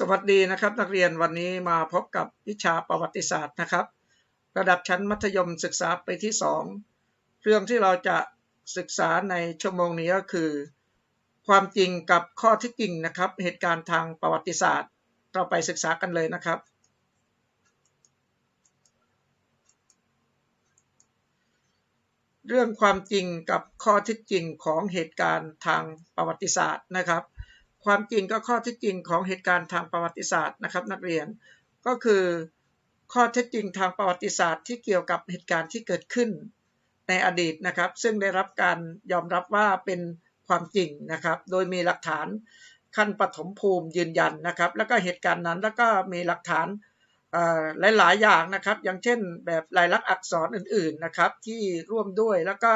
สวัสดีนะครับนักเรียนวันนี้มาพบกับวิชาประวัติศาสตร์นะครับ ระดับชั้นมัธยมศึกษาไปที่ 2 เรื่องที่เราจะศึกษาในชั่วโมงนี้ก็คือ ความจริงกับข้อที่จริงนะครับ เหตุการณ์ทางประวัติศาสตร์ เราไปศึกษากันเลยนะครับ เรื่องความจริงกับข้อท็จจริงของเหตุการณ์ทางประวัติศาสตร์นะครับ ความจริงก็ข้อเท็จจริงของเหตุการณ์ทางประวัติศาสตร์นะครับ นักเรียนก็คือข้อเท็จจริงทางประวัติศาสตร์ที่เกี่ยวกับเหตุการณ์ที่เกิดขึ้นในอดีตนะครับ ซึ่งได้รับการยอมรับว่าเป็นความจริงนะครับ โดยมีหลักฐานขั้นปฐมภูมิยืนยันนะครับ แล้วก็เหตุการณ์นั้นแล้วก็มีหลักฐาน หลายๆอย่างนะครับอย่างเช่นแบบลายลักษณ์อักษรอื่นๆนะครับที่ร่วมด้วยแล้วก็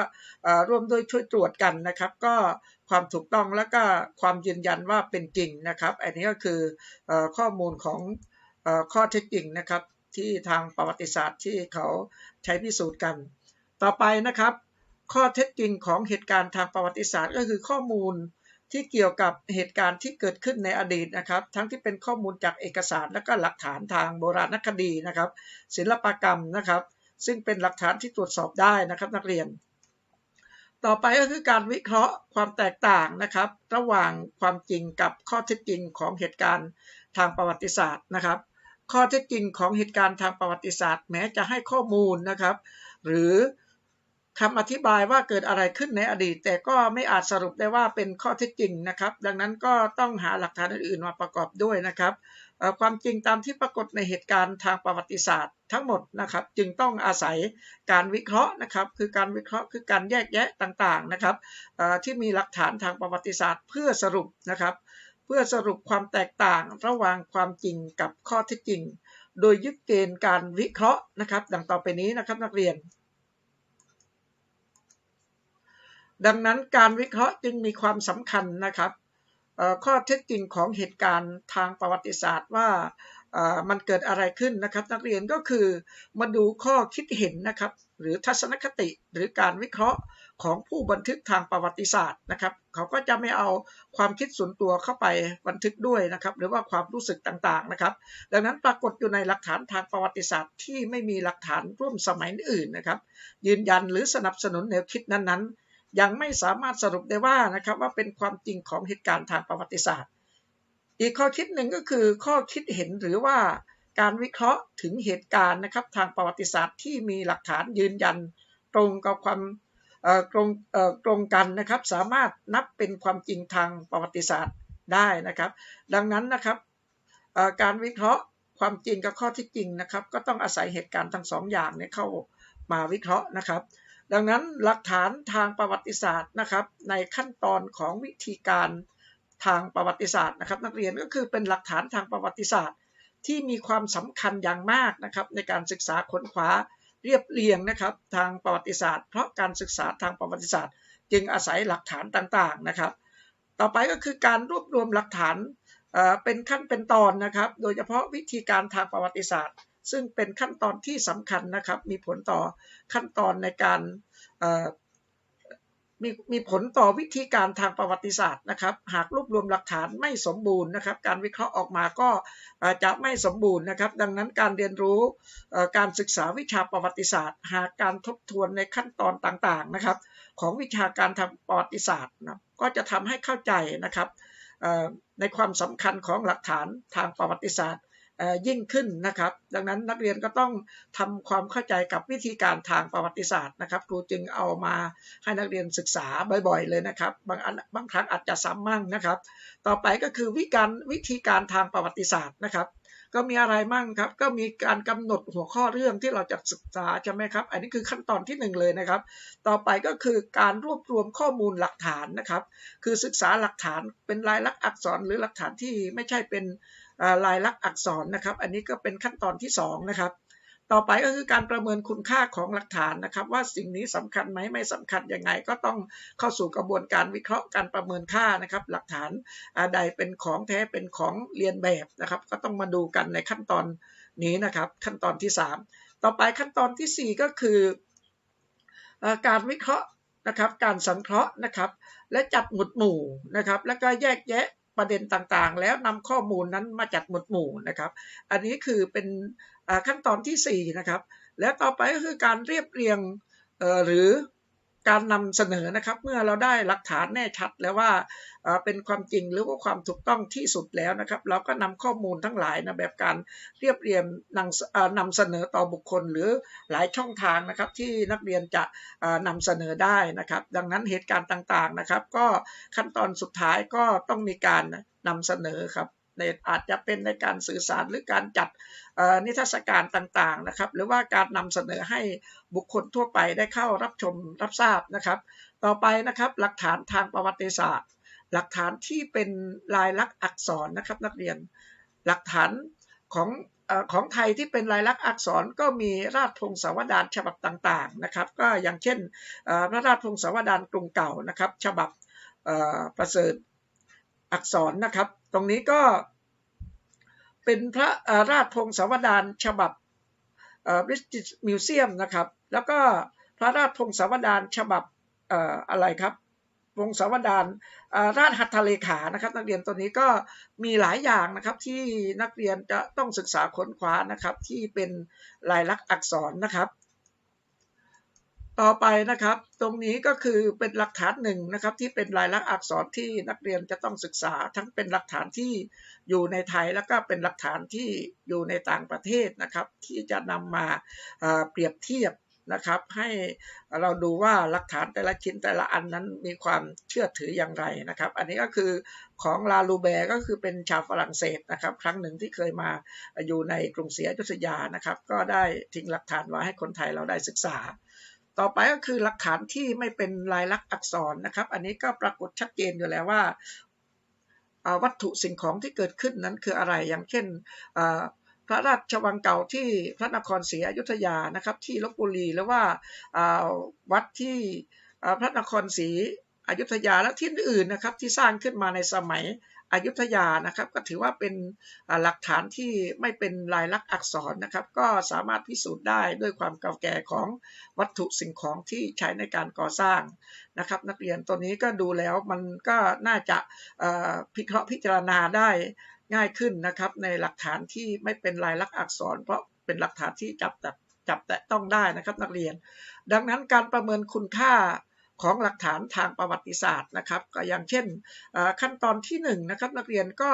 ร่วมด้วยช่วยตรวจกันนะครับ ก็ความถูกต้องแล้วก็ความยืนยันว่าเป็นจริงนะครับ อันนี้ก็คือข้อมูลของข้อเท็จจริงนะครับที่ทางประวัติศาสตร์ที่เขาใช้พิสูจน์กัน ต่อไปนะครับ ข้อเท็จจริงของเหตุการณ์ทางประวัติศาสตร์ ก็คือข้อมูล ที่เกี่ยวกับเหตุการณ์ที่เกิดขึ้นในอดีตนะครับ ทั้งที่เป็นข้อมูลจากเอกสารและก็หลักฐานทางโบราณคดีนะครับ ศิลปกรรมนะครับ ซึ่งเป็นหลักฐานที่ตรวจสอบได้นะครับนักเรียน ต่อไปก็คือการวิเคราะห์ความแตกต่างนะครับ ระหว่างความจริงกับข้อเท็จจริงของเหตุการณ์ทางประวัติศาสตร์นะครับ ข้อเท็จจริงของเหตุการณ์ทางประวัติศาสตร์ แม้จะให้ข้อมูลนะครับ หรือ คำอธิบายว่าเกิดอะไรขึ้นในอดีต แต่ก็ไม่อาจสรุปได้ว่าเป็นข้อเท็จจริงนะครับ ดังนั้นก็ต้องหาหลักฐานอื่นๆมาประกอบด้วยนะครับความจริงตามที่ปรากฏในเหตุการณ์ทางประวัติศาสตร์ทั้งหมดนะครับ จึงต้องอาศัยการวิเคราะห์นะครับ คือการวิเคราะห์คือการแยกแยะต่างๆนะครับที่มีหลักฐานทางประวัติศาสตร์เพื่อสรุปนะครับ เพื่อสรุปความแตกต่างระหว่างความจริงกับข้อเท็จจริง โดยยึดเกณฑ์การวิเคราะห์นะครับ ดังต่อไปนี้นะครับนักเรียน ดังนั้นการวิเคราะห์จึงมีความสำคัญนะครับข้อเท็จจริงของเหตุการณ์ทางประวัติศาสตร์ว่ามันเกิดอะไรขึ้นนะครับ นักเรียนก็คือมาดูข้อคิดเห็นนะครับหรือทัศนคติหรือการวิเคราะห์ของผู้บันทึกทางประวัติศาสตร์นะครับ เขาก็จะไม่เอาความคิดส่วนตัวเข้าไปบันทึกด้วยนะครับ หรือว่าความรู้สึกต่างๆนะครับ ดังนั้นปรากฏอยู่ในหลักฐานทางประวัติศาสตร์ ที่ไม่มีหลักฐานร่วมสมัยอื่นนะครับ ยืนยันหรือสนับสนุนแนวคิดนั้นๆ ยังไม่สามารถสรุปได้ว่านะครับว่าเป็นความจริงของเหตุการณ์ทางประวัติศาสตร์ อีกข้อคิดหนึ่งก็คือข้อคิดเห็นหรือว่าการวิเคราะห์ถึงเหตุการณ์นะครับทางประวัติศาสตร์ที่มีหลักฐานยืนยันตรงกับความตรงตรงกันนะครับสามารถนับเป็นความจริงทางประวัติศาสตร์ได้นะครับ ดังนั้นนะครับการวิเคราะห์ความจริงกับข้อที่จริงนะครับ ก็ต้องอาศัยเหตุการณ์ทั้งสองอย่างเนี้เข้ามาวิเคราะห์นะครับ ดังนั้นหลักฐานทางประวัติศาสตร์นะครับ ในขั้นตอนของวิธีการทางประวัติศาสตร์นะครับ นักเรียนก็คือเป็นหลักฐานทางประวัติศาสตร์ ที่มีความสำคัญอย่างมากนะครับ ในการศึกษาค้นคว้าเรียบเรียงนะครับ ทางประวัติศาสตร์ เพราะการศึกษาทางประวัติศาสตร์ จึงอาศัยหลักฐานต่างๆนะครับ ต่อไปก็คือการรวบรวมหลักฐานเป็นขั้นเป็นตอนนะครับ โดยเฉพาะวิธีการทางประวัติศาสตร์ ซึ่งเป็นขั้นตอนที่สำคัญนะครับ มีผลต่อขั้นตอนในการมีมีผลต่อวิธีการทางประวัติศาสตร์นะครับ หากรวบรวมหลักฐานไม่สมบูรณ์นะครับ การวิเคราะห์ออกมาก็จะไม่สมบูรณ์นะครับ ดังนั้นการเรียนรู้การศึกษาวิชาประวัติศาสตร์ หากการทบทวนในขั้นตอนต่างๆนะครับ ของวิชาการทางประวัติศาสตร์นะก็จะทำให้เข้าใจนะครับในความสำคัญของหลักฐานทางประวัติศาสตร์ ยิ่งขึ้นนะครับ ดังนั้นนักเรียนก็ต้องทำความเข้าใจกับวิธีการทางประวัติศาสตร์นะครับ ครูจึงเอามาให้นักเรียนศึกษาบ่อยๆ เลยนะครับ บางอันบางครั้งอาจจะซ้ำมั่งนะครับ ต่อไปก็คือวิการวิธีการทางประวัติศาสตร์นะครับ ก็มีอะไรมั่งครับ ก็มีการกำหนดหัวข้อเรื่องที่เราจะศึกษาใช่ไหมครับ อันนี้คือขั้นตอนที่ 1 เลยนะครับ ต่อไปก็คือการรวบรวมข้อมูลหลักฐานนะครับ คือศึกษาหลักฐานเป็นลายลักษณ์อักษรหรือหลักฐานที่ไม่ใช่เป็น ลายลักษณ์อักษรนะครับ อันนี้ก็เป็นขั้นตอนที่2นะครับ ต่อไปก็คือการประเมินคุณค่าของหลักฐานนะครับ ว่าสิ่งนี้สำคัญไหมไม่สำคัญยังไง ก็ต้องเข้าสู่กระบวนการวิเคราะห์การประเมินค่านะครับ หลักฐานใดเป็นของแท้เป็นของเรียนแบบนะครับ ก็ต้องมาดูกันในขั้นตอนนี้นะครับ ขั้นตอนที่ 3 ต่อไปขั้นตอนที่ 4 ก็คือการวิเคราะห์นะครับ การสังเคราะห์นะครับ และจัดหมวดหมู่นะครับ แล้วก็แยกแยะ ประเด็นต่างๆ แล้วนำข้อมูลนั้นมาจัดหมวดหมู่นะครับ อันนี้คือเป็นขั้นตอนที่4นะครับ และต่อไปก็คือการเรียบเรียงหรือ การนำเสนอนะครับ เมื่อเราได้หลักฐานแน่ชัดแล้วว่าเป็นความจริงหรือว่าความถูกต้องที่สุดแล้วนะครับ เราก็นำข้อมูลทั้งหลายนะแบบการเรียบเรียงนำเสนอต่อบุคคลหรือหลายช่องทางนะครับที่นักเรียนจะนำเสนอได้นะครับ ดังนั้นเหตุการณ์ต่างๆนะครับ ก็ขั้นตอนสุดท้ายก็ต้องมีการนำเสนอครับ ในอาจจะเป็นในการสื่อสารหรือการจัดนิทรรศการต่างๆนะครับหรือว่าการนำเสนอให้บุคคลทั่วไปได้เข้ารับชมรับทราบนะครับ ต่อไปนะครับหลักฐานทางประวัติศาสตร์ หลักฐานที่เป็นลายลักษณ์อักษรนะครับนักเรียนหลักฐานของของไทยที่เป็นลายลักษณ์อักษรก็มีราชพงศาวดารฉบับต่างๆนะครับ ก็อย่างเช่นพระราชพงศาวดารกรุงเก่านะครับ ฉบับประเสริฐ อักษรนะครับ ตรงนี้ก็เป็นพระราชพงศาวดารฉบับบริสติชมิวเซียมนะครับ แล้วก็พระราชพงศาวดารฉบับอะไรครับวงศาวดารราชหัตถเลขานะครับนักเรียนตัวนี้ก็มีหลายอย่างนะครับที่นักเรียนจะต้องศึกษาค้นคว้านะครับที่เป็นลายลักษณ์อักษรนะครับ ต่อไปนะครับ ตรงนี้ก็คือเป็นหลักฐานหนึ่งนะครับ ที่เป็นลายลักษณ์อักษรที่นักเรียนจะต้องศึกษา ทั้งเป็นหลักฐานที่อยู่ในไทยแล้วก็เป็นหลักฐานที่อยู่ในต่างประเทศนะครับ ที่จะนำมาเปรียบเทียบนะครับ ให้เราดูว่าหลักฐานแต่ละชิ้นแต่ละอันนั้นมีความเชื่อถืออย่างไรนะครับ อันนี้ก็คือของลาลูแบร์ก็คือเป็นชาวฝรั่งเศสนะครับ ครั้งหนึ่งที่เคยมาอยู่ในกรุงศรีอยุธยานะครับ ก็ได้ทิ้งหลักฐานไว้ให้คนไทยเราได้ศึกษา ต่อไปก็คือหลักฐานที่ไม่เป็นลายลักษณ์อักษรนะครับ อันนี้ก็ปรากฏชัดเจนอยู่แล้วว่าวัตถุสิ่งของที่เกิดขึ้นนั้นคืออะไรอย่างเช่นพระราชวังเก่าที่พระนครศรีอยุธยานะครับ ที่ลบบุรีหรือว่าวัดที่พระนครศรีอยุธยาและที่อื่นนะครับที่สร้างขึ้นมาในสมัย อยุธยานะครับ ก็ถือว่าเป็นหลักฐานที่ไม่เป็นลายลักษณ์อักษรนะครับ ก็สามารถพิสูจน์ได้ด้วยความเก่าแก่ของวัตถุสิ่งของที่ใช้ในการก่อสร้างนะครับ นักเรียนตัวนี้ก็ดูแล้วมันก็น่าจะพิเคราะห์พิจารณาได้ง่ายขึ้นนะครับ ในหลักฐานที่ไม่เป็นลายลักษณ์อักษร เพราะเป็นหลักฐานที่จับแต่จับแต่ต้องได้นะครับนักเรียน ดังนั้นการประเมินคุณค่า ของหลักฐานทางประวัติศาสตร์นะครับก็อย่างเช่นขั้นตอนที่1นนะครับนักเรียนก็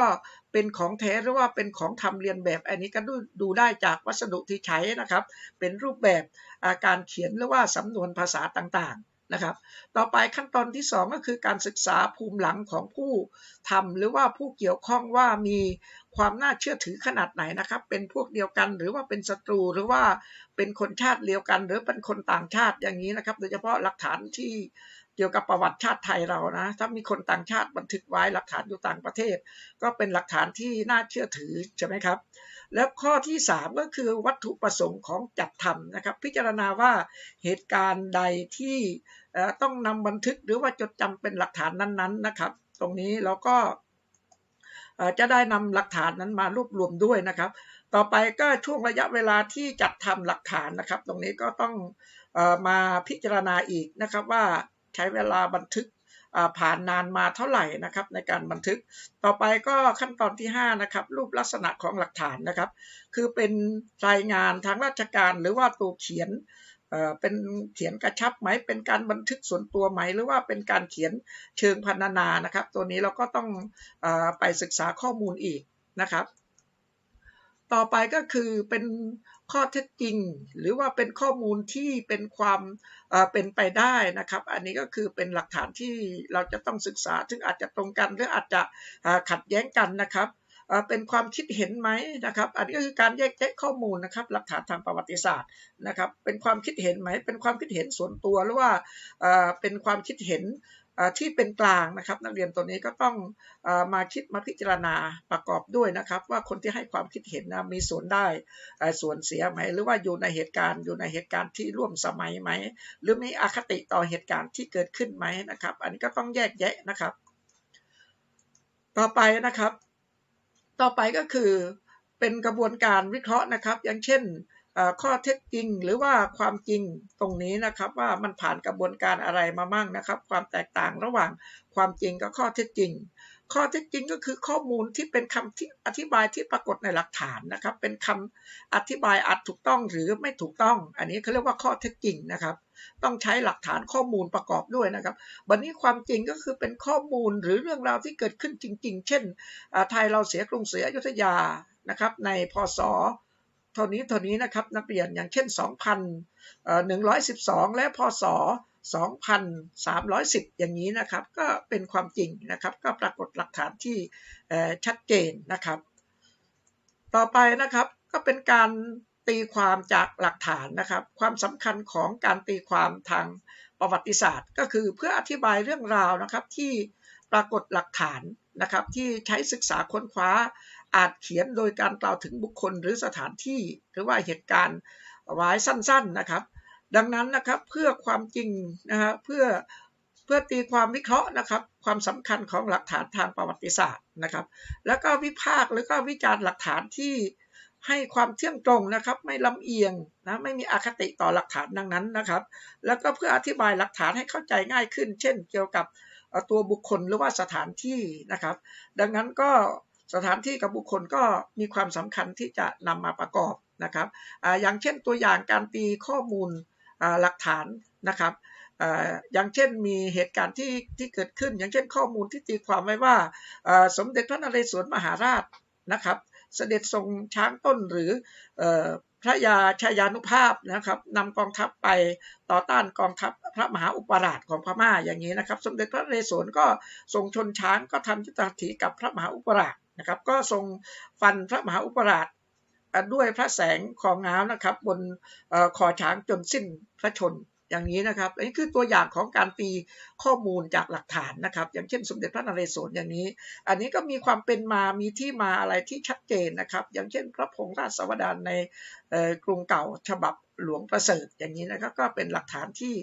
เป็นของแท้หรือว่าเป็นของทำเรียนแบบ อันนี้ก็ดูดูได้จากวัสดุที่ใช้นะครับ เป็นรูปแบบการเขียนหรือว่าสำนวนภาษาต่างๆนะครับ ต่อไปขั้นตอนที่ 2 ก็คือการศึกษาภูมิหลังของผู้ทำหรือว่าผู้เกี่ยวข้องว่ามี ความน่าเชื่อถือขนาดไหนนะครับ เป็นพวกเดียวกันหรือว่าเป็นศัตรูหรือว่าเป็นคนชาติเดียวกัน หรือเป็นคนต่างชาติอย่างนี้นะครับ โดยเฉพาะหลักฐานที่เกี่ยวกับประวัติชาติไทยเรานะ ถ้ามีคนต่างชาติบันทึกไว้หลักฐานอยู่ต่างประเทศ ก็เป็นหลักฐานที่น่าเชื่อถือใช่ไหมครับ แล้วข้อที่ 3 ก็คือวัตถุประสงค์ของจัดทำนะครับ พิจารณาว่าเหตุการณ์ใดที่ต้องนำบันทึกหรือว่าจดจำเป็นหลักฐานนั้นๆนะครับ ตรงนี้เราก็ จะได้นำหลักฐานนั้นมารวบรวมด้วยนะครับ ต่อไปก็ช่วงระยะเวลาที่จัดทำหลักฐานนะครับ ตรงนี้ก็ต้องมาพิจารณาอีกนะครับว่าใช้เวลาบันทึกผ่านนานมาเท่าไหร่นะครับในการบันทึก ต่อไปก็ขั้นตอนที่5นะครับรูปลักษณะของหลักฐานนะครับ คือเป็นรายงานทางราชการหรือว่าตัวเขียน เป็นเขียนกระชับไหม เป็นการบันทึกส่วนตัวไหม หรือว่าเป็นการเขียนเชิงพรรณนานะครับ ตัวนี้เราก็ต้องอไปศึกษาข้อมูลอีกนะครับ ต่อไปก็คือเป็นข้อเท็จจริง หรือว่าเป็นข้อมูลที่เป็นความเป็นไปได้นะครับ อันนี้ก็คือเป็นหลักฐานที่เราจะต้องศึกษา ซึ่งอาจจะตรงกันหรืออาจจะขัดแย้งกันนะครับ เป็นความคิดเห็นไหมนะครับอันนี้ก็คือการแยกแยะข้อมูลนะครับหลักฐานทางประวัติศาสตร์นะครับเป็นความคิดเห็นไหม เป็นความคิดเห็นส่วนตัวหรือว่าเป็นความคิดเห็นที่เป็นกลางนะครับนักเรียนตัวนี้ก็ต้องมาคิดมาพิจารณาประกอบด้วยนะครับ ว่าคนที่ให้ความคิดเห็นนะมีส่วนได้ส่วนเสียไหม หรือว่าอยู่ในเหตุการณ์อยู่ในเหตุการณ์ที่ร่วมสมัยไหม หรือมีอคติต่อเหตุการณ์ที่เกิดขึ้นไหมนะครับ อันนี้ก็ต้องแยกแยะนะครับ ต่อไปนะครับ ต่อไปก็คือเป็นกระบวนการวิเคราะห์นะครับ อย่างเช่นข้อเท็จจริงหรือว่าความจริงตรงนี้นะครับ ว่ามันผ่านกระบวนการอะไรมามั่งนะครับ ความแตกต่างระหว่างความจริงกับข้อเท็จจริง ข้อเท็จจริงก็คือข้อมูลที่เป็นคำที่อธิบายที่ปรากฏในหลักฐานนะครับ เป็นคำอธิบายอาจถูกต้องหรือไม่ถูกต้อง อันนี้เขาเรียกว่าข้อเท็จจริงนะครับ ต้องใช้หลักฐานข้อมูลประกอบด้วยนะครับวันนี้ความจริงก็คือเป็นข้อมูลหรือเรื่องราวที่เกิดขึ้นจริง ๆ เช่นไทยเราเสียกรุงศรีอยุธยานะครับ ในพศเท่านี้เท่านี้นะครับนักเรียนอย่างเช่น 2,112 และพศ 2,310 อย่างนี้นะครับ ก็เป็นความจริงนะครับ ก็ปรากฏหลักฐานที่ชัดเจนนะครับ ต่อไปนะครับก็เป็นการตีความจากหลักฐานนะครับ ความสำคัญของการตีความทางประวัติศาสตร์ ก็คือเพื่ออธิบายเรื่องราวนะครับที่ปรากฏหลักฐานนะครับ ที่ใช้ศึกษาค้นคว้าอาจเขียนโดยการกล่าวถึงบุคคลหรือสถานที่ หรือว่าเหตุการณ์ไว้สั้นๆนะครับ ดังนั้นนะครับเพื่อความจริงนะฮะเพื่อเพื่อตีความวิเคราะห์นะครับความสำคัญของหลักฐานทางประวัติศาสตร์นะครับ แล้วก็วิพากษ์หรือก็วิจารณ์หลักฐานที่ให้ความเที่ยงตรงนะครับไม่ลำเอียงนะไม่มีอคติต่อหลักฐานดังนั้นนะครับ แล้วก็เพื่ออธิบายหลักฐานให้เข้าใจง่ายขึ้น เช่น เกี่ยวกับตัวบุคคลหรือว่าสถานที่นะครับ ดังนั้นก็สถานที่กับบุคคลก็มีความสำคัญที่จะนำมาประกอบนะครับออย่างเช่นตัวอย่างการตีข้อมูล หลักฐานนะครับอย่างเช่นมีเหตุการณ์ที่ที่เกิดขึ้น อย่างเช่นข้อมูลที่ตีความไว้ว่าสมเด็จพระนเรศวรมหาราชนะครับเสด็จทรงช้างต้นหรือพระยาชายานุภาพนะครับนำกองทัพไปต่อต้านกองทัพพระมหาอุปราชของพม่าอย่างนี้นะครับ สมเด็จพระนเรศวรก็ทรงชนช้างก็ทำยุทธหัตถีกับพระมหาอุปราชนะครับก็ทรงฟันพระมหาอุปราช ด้วยพระแสงของง้าวนะครับ บนคอช้างจนสิ้นพระชนอย่างนี้นะครับอันนี้คือตัวอย่างของการตีข้อมูลจากหลักฐานนะครับ อย่างเช่นสมเด็จพระนเรศวรอย่างนี้ อันนี้ก็มีความเป็นมามีที่มาอะไรที่ชัดเจนนะครับ อย่างเช่น พระพงษ์ราชสวดานในกรุงเก่าฉบับหลวงประเสริฐอย่างนี้นะครับก็เป็นหลักฐานที่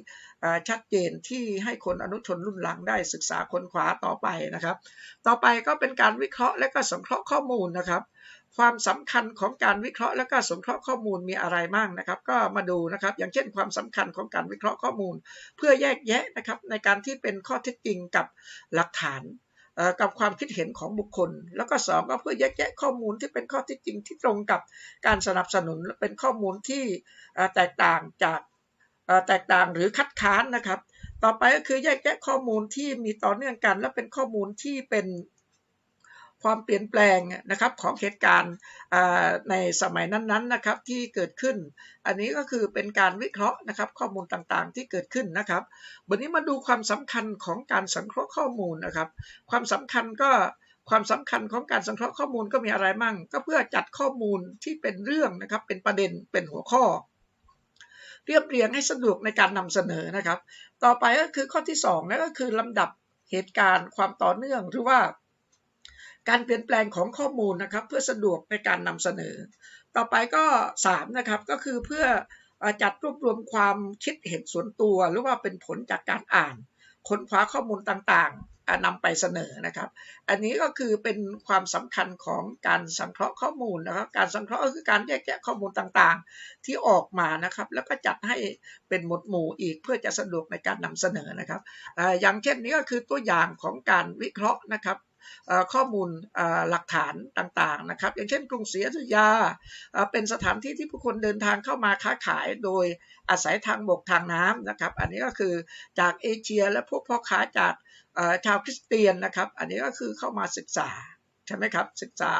ชัดเจนที่ให้คนอนุชนรุ่นหลังได้ศึกษาค้นคว้าต่อไปนะครับ ต่อไปก็เป็นการวิเคราะห์และก็สังเคราะห์ข้อมูลนะครับ ความสำคัญของการวิเคราะห์และก็สงเคราะห์ข้อมูลมีอะไรบ้างนะครับ ก็มาดูนะครับ อย่างเช่นความสำคัญของการวิเคราะห์ข้อมูล เพื่อแยกแยะนะครับในการที่เป็นข้อเท็จจริงกับหลักฐานกับความคิดเห็นของบุคคล แล้วก็ 2 ก็เพื่อแยกแยะข้อมูลที่เป็นข้อเท็จจริงที่ตรงกับการสนับสนุนและเป็นข้อมูลที่แตกต่างจากแตกต่างหรือคัดค้านนะครับ ต่อไปก็คือแยกแยะข้อมูลที่มีต่อเนื่องกัน และเป็นข้อมูลที่เป็น ความเปลี่ยนแปลงนะครับของเหตุการณ์ในสมัยนั้นๆนะครับที่เกิดขึ้น อันนี้ก็คือเป็นการวิเคราะห์นะครับข้อมูลต่างๆ ที่เกิดขึ้นนะครับวันนี้มาดูความสำคัญของการสังเคราะห์ข้อมูลนะครับ ความสำคัญก็ความสำคัญของการสังเคราะห์ข้อมูลก็มีอะไรมั่ง ก็เพื่อจัดข้อมูลที่เป็นเรื่องนะครับเป็นประเด็นเป็นหัวข้อ เรียบเรียงให้สะดวกในการนำเสนอนะครับ ต่อไปก็คือข้อที่2นั่นก็คือลำดับเหตุการณ์ความต่อเนื่องหรือว่า การเปลี่ยนแปลงของข้อมูลนะครับเพื่อสะดวกในการนำเสนอ ต่อไปก็3นะครับก็คือเพื่อจัดรวบรวมความคิดเห็นส่วนตัว หรือว่าเป็นผลจากการอ่านค้นคว้าข้อมูลต่างๆนำไปเสนอนะครับ อันนี้ก็คือเป็นความสำคัญของการสังเคราะห์ข้อมูลนะครับ การสังเคราะห์ก็คือการแยกแยะข้อมูลต่างๆ ที่ออกมานะครับ แล้วก็จัดให้เป็นหมวดหมู่อีกเพื่อจะสะดวกในการนำเสนอนะครับ อย่างเช่นนี้ก็คือตัวอย่างของการวิเคราะห์นะครับ ข้อมูลหลักฐานต่างๆนะครับ อย่างเช่นกรุงศรีอยุธยาเป็นสถานที่ที่ผู้คนเดินทางเข้ามาค้าขายโดยอาศัยทางบกทางน้ำนะครับ อันนี้ก็คือจากเอเชียและพวกพ่อค้าจากชาวคริสเตียนนะครับ อันนี้ก็คือเข้ามาศึกษาใช่ไหมครับศึกษา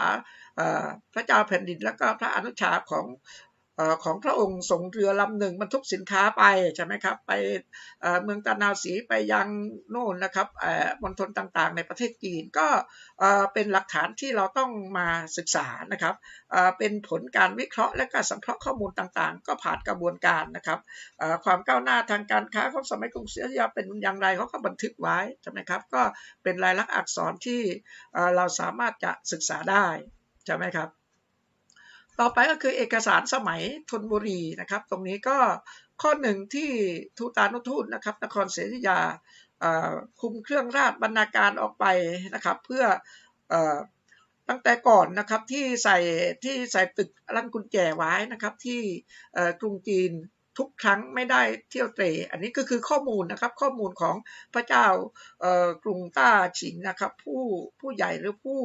พระเจ้าแผ่นดิน และก็พระอนุชาของ ของพระองค์ส่งเรือลำหนึ่งบรรทุกสินค้าไปใช่ไหมครับไปเมืองตะนาวสีไปยังโน่นนะครับมณฑลต่างๆ ในประเทศจีนก็เป็นหลักฐานที่เราต้องมาศึกษานะครับเป็นผลการวิเคราะห์และการสังเคราะห์ข้อมูลต่างๆ ก็ผ่านกระบวนการนะครับความก้าวหน้าทางการค้าของสมัยกรุงศรีอยุธยาเป็นอย่างไรเขาก็บันทึกไว้ใช่ไหมครับก็เป็นลายลักษณ์อักษรที่เราสามารถจะศึกษาได้ใช่ไหมครับ ต่อไปก็คือเอกสารสมัยธนบุรีนะครับ ตรงนี้ก็ข้อหนึ่งที่ทูตานุทูตนะครับนครศรีอยุธยาคุมเครื่องราชบรรณาการออกไปนะครับ เพื่อตั้งแต่ก่อนนะครับที่ใส่ที่ใส่ตึกรันกุญแจไว้นะครับที่กรุงจีนทุกครั้งไม่ได้เที่ยวเตร อันนี้ก็คือข้อมูลนะครับข้อมูลของพระเจ้ากรุงต้าฉิงนะครับผู้ผู้ใหญ่หรือผู้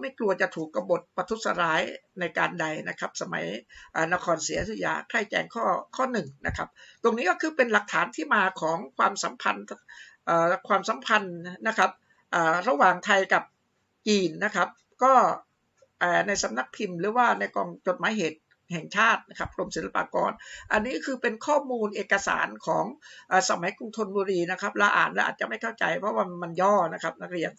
ไม่กลัวจะถูกกบฏประทุษร้ายในการใดนะครับ สมัยนครศรีอยุธยาใครแจงข้อข้อหนึ่งนะครับ ตรงนี้ก็คือเป็นหลักฐานที่มาของความสัมพันธ์ความสัมพันธ์นะครับระหว่างไทยกับจีนนะครับ ก็ในสำนักพิมพ์หรือว่าในกองจดหมายเหตุ แห่งชาตินะครับกรมศิลปากร อันนี้คือเป็นข้อมูลเอกสารของอสมัยกรุงธนบุรีนะครับเราอ่านแล้วอาจจะไม่เข้าใจเพราะว่ามันย่อนะครับนักเรียน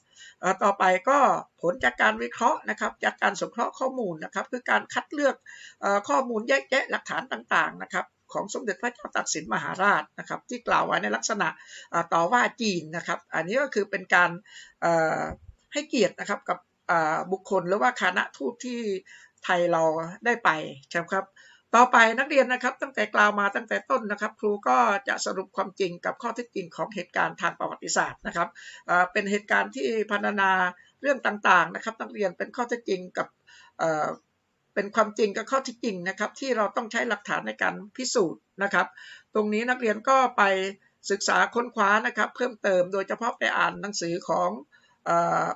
ต่อไปก็ผลจากการวิเคราะห์นะครับจากการสงเคราะห์ข้อมูลนะครับคือการคัดเลือกข้อมูลแยกแยะหลักฐานต่างๆนะครับของสมเด็จพระเจ้าตากสินมหาราชนะครับที่กล่าวไว้ในลักษณะต่อว่าจีนนะครับอันนี้ก็คือเป็นการให้เกียรตินะครับกับบุคคลหรือว่าคณะทูตที่ ไทยเราได้ไปใช่ไหมครับ ต่อไปนักเรียนนะครับ ตั้งแต่กล่าวมาตั้งแต่ต้นนะครับ ครูก็จะสรุปความจริงกับข้อเท็จจริงของเหตุการณ์ทางประวัติศาสตร์นะครับเป็นเหตุการณ์ที่พรรณนาเรื่องต่างๆนะครับ นักเรียนเป็นข้อเท็จจริงกับเป็นความจริงกับข้อเท็จจริงนะครับ ที่เราต้องใช้หลักฐานในการพิสูจน์นะครับ ตรงนี้นักเรียนก็ไปศึกษาค้นคว้านะครับ เพิ่มเติมโดยเฉพาะไปอ่านหนังสือของ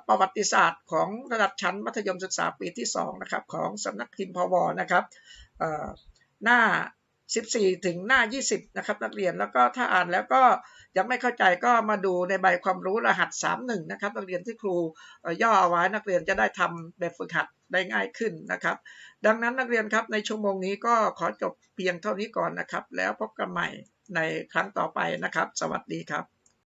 ประวัติศาสตร์ของระดับชั้นมัธยมศึกษาปีที่2นะครับของสำนักพิมพ์พวนะครับหน้า 14 ถึงหน้า 20 นะครับนักเรียนแล้วก็ถ้าอ่านแล้วก็ยังไม่เข้าใจก็มาดูในใบความรู้รหัส 31 นะครับนักเรียนที่ครูย่อเอาไว้นักเรียนจะได้ทำแบบฝึกหัดได้ง่ายขึ้นนะครับ ดังนั้นนักเรียนครับในชั่วโมงนี้ก็ขอจบเพียงเท่านี้ก่อนนะครับ แล้วพบกันใหม่ในครั้งต่อไปนะครับ สวัสดีครับ